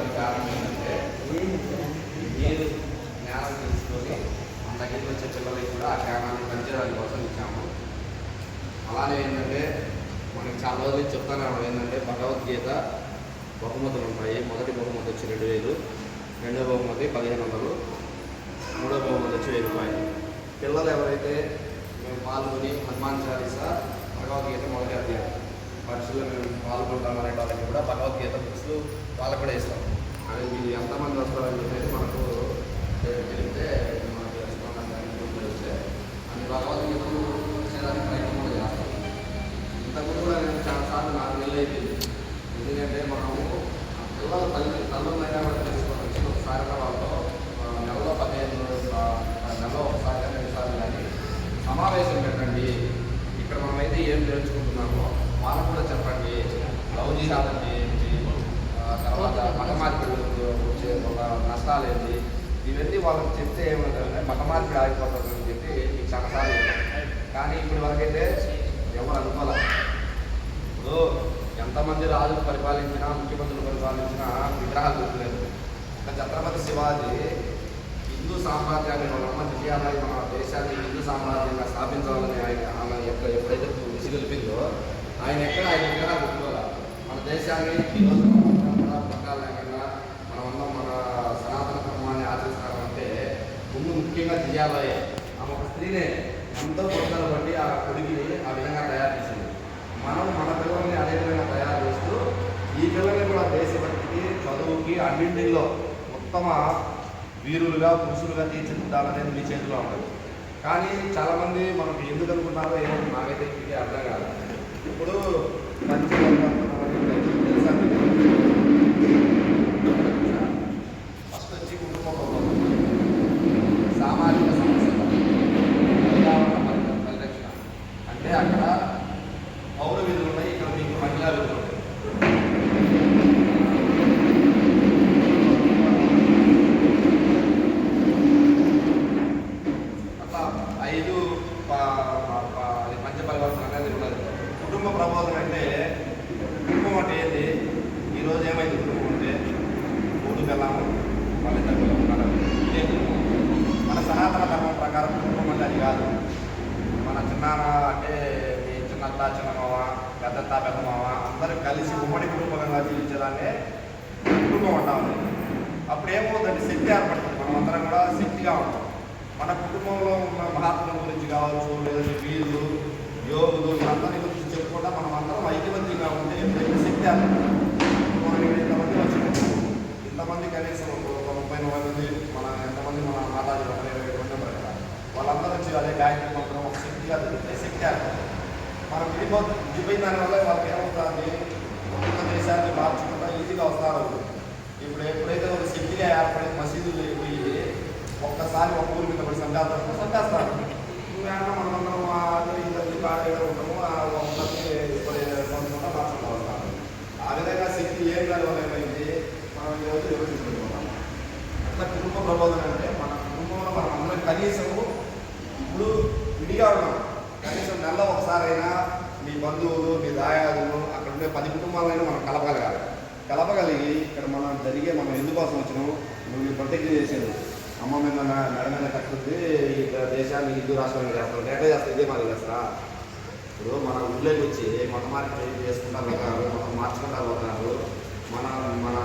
తీసుకోవడానికి కారణం ఏంటంటే మీరు జ్ఞానం తెలుసుకొని మన దగ్గరికి వచ్చే పిల్లలకి కూడా ఆ జ్ఞానాన్ని పంచడానికి కోసం ఇచ్చాము అలానే ఏంటంటే మనకి చాలా రోజులు చెప్తాను ఏంటంటే భగవద్గీత బహుమతులు ఉంటాయి మొదటి బహుమతి వచ్చి రెండు వేలు రెండో బహుమతి పదిహేను వందలు మూడో బహుమతి వచ్చి వెయ్యి రూపాయలు పిల్లలు ఎవరైతే మేము పాల్గొని హనుమాన్ చాలీసా భగవద్గీత మొదటి అధ్యాయం పరీక్షలో మేము పాల్గొంటామనే వాళ్ళకి కూడా భగవద్గీత బుక్స్ వాళ్ళకు కూడా ఇస్తాం అది మీరు ఎంతమంది వస్తారని చెప్పేసి మనకు తెలిపితే మనకు తెలుసుకున్నాం తెలిస్తే అన్ని భగవద్గీతలు ఇచ్చేదానికి ప్రయత్నం కూడా చేస్తాం. ఇంతకుముందు కూడా నేను చాలాసార్లు నాకు నెలలు ఎందుకంటే మనము ఆ పిల్లల తల్లి తల్లులైనా కూడా తెలుసుకోవాలి. ఒకసారి వాళ్ళతో నెలలో పదిహేను ఆ, నెలలో ఒకసారి కానీ రెండుసార్లు కానీ సమావేశం పెట్టండి. ఇక్కడ మనమైతే ఏం నేర్చుకుంటున్నామో వాళ్ళకు కూడా చెప్పండి. లవ్ రాదండి ఏంటి తర్వాత మత మార్పిడి వచ్చే ఒక నష్టాలు ఏంటి ఇవన్నీ వాళ్ళకి చెప్తే ఏమంటారంటే మత మార్పిడి అని చెప్పి మీకు చాలాసార్లు కానీ ఇప్పుడు వరకైతే ఎవరు అనుకోలే. ఇప్పుడు ఎంతమంది రాజులు పరిపాలించినా ముఖ్యమంత్రులు పరిపాలించినా విగ్రహాలు గుర్తులేదు ఒక ఛత్రపతి శివాజీ హిందూ సామ్రాజ్యాన్ని మన అమ్మ మన దేశాన్ని హిందూ సామ్రాజ్యంగా స్థాపించాలని ఆయన ఆమె ఎక్కడ ఎప్పుడైతే విసిగొలిపిందో ఆయన ఎక్కడ ఆయన విగ్రహాలు గుర్తుకోవాలి మన దేశాన్ని ఈరోజు మనం కూడా పట్టాలు లేకుండా మనమందరం మన సనాతన ధర్మాన్ని ఆచరిస్తామంటే ముందు ముఖ్యంగా ఆమె ఒక స్త్రీనే ఎంతో కొడుదల పట్టి ఆ కొడుకుని ఆ విధంగా తయారు చేసింది. మనం మన పిల్లల్ని అదే విధంగా తయారు చేస్తూ ఈ పిల్లల్ని కూడా దేశభక్తికి చదువుకి అన్నింటిలో ఉత్తమ వీరులుగా పురుషులుగా తీర్చిదిద్దాలనేది మీ చేతిలో ఉంటుంది. కానీ చాలామంది మనకు ఎందుకు అనుకున్నారో ఏమో నాకైతే అర్థం కాదు. ఇప్పుడు మంచి అంటే అక్కడ పౌర విధులు ఉన్నాయి. ఇక్కడ మీకు మహిళా విధులు ఉన్నాయి. అట్లా ఐదు ప- అనేది ఉన్నది కుటుంబ ప్రబోధన అంటే కుటుంబం అంటే ఏంటి ఈరోజు ఏమైంది కుటుంబం అంటే? మూడు వెళ్ళాము మళ్ళీ ఇద్దరు ఉన్నారు. మన సనాతన ధర్మం ప్రకారం కుటుంబం అంటే అది కాదు. మన చిన్నాన్న చిన్నత్త చిన్నమావ పెద్దత్త పెద్దమావ అందరూ కలిసి ఉమ్మడి కుటుంబంగా జీవించేదాన్నే కుటుంబం అంటాము అప్పుడు ఏమవుతుందంటే శక్తి ఏర్పడుతుంది. మనం అందరం కూడా శక్తిగా ఉంటాం. మన కుటుంబంలో ఉన్న మహాత్ముల గురించి కావచ్చు లేదంటే వీళ్ళు యోగులు అందరి గురించి చెప్పుకుంటా మనం అందరం ఐక్యమత్యంగా ఉంటే ఎప్పుడైతే శక్తి ఏర్పడుతుంది. మనం ఇక్కడ ఇంతమంది వచ్చినప్పుడు ఇంతమంది కనీసం ఒక ముప్పై నలభై మంది మన ఎంతమంది మన మాతాజీ ఒక ఇరవై మంది వాళ్ళందరూ వచ్చి అదే గాయత్రి మంత్రం ఒక శక్తిగా దొరికితే శక్తి ఏర్పడుతుంది. మనం విడిపోతే విడిపోయిన దానివల్ల వాళ్ళకి ఏమవుతుంది ఉన్న దేశాన్ని మార్చుకుంటా ఈజీగా వస్తారు. ఇప్పుడు ఎప్పుడైతే ఒక శక్తిగా ఏర్పడి మసీదులు అయిపోయి ఒక్కసారి ఒక ఊరి మీద పడి సంపేస్తారు సంపేస్తారు నువ్వేమన్నా మనమందరం ఆ అందరి ఉంటాము ఆ ఒకరికి కొంతమంది మార్చుకుంటూ వస్తాము ఆ విధంగా శక్తి ఏం కాదు ఏమైంది? మనం ఈరోజు నిర్వహించుకుంటున్నాం అట్లా కుటుంబ ప్రబోధన అంటే మన కుటుంబంలో మనం అందరం కనీసము ఇప్పుడు విడిగా ఉన్నాం. ఒక్కసారైనా మీ బంధువులు మీ దాయాదులు అక్కడ ఉండే పది కుటుంబాలైనా మనం కలపగలగాలి. కలపగలిగి ఇక్కడ మనం జరిగే మనం ఎందుకోసం వచ్చినాము నువ్వు ఈ ప్రతిజ్ఞ చేసేది. అమ్మ మీద మె- మెడ మీద కట్టుకుంది ఈ దేశాన్ని హిందూ రాష్ట్రాన్ని చేస్తాం ఎట్లా చేస్తా ఇదే మాది చేస్తా ఇప్పుడు మన ఊళ్ళోకి వచ్చి మత మార్పు చేసుకుంటారు పోతారు మనం మార్చుకుంటా పోతున్నారు. మన మన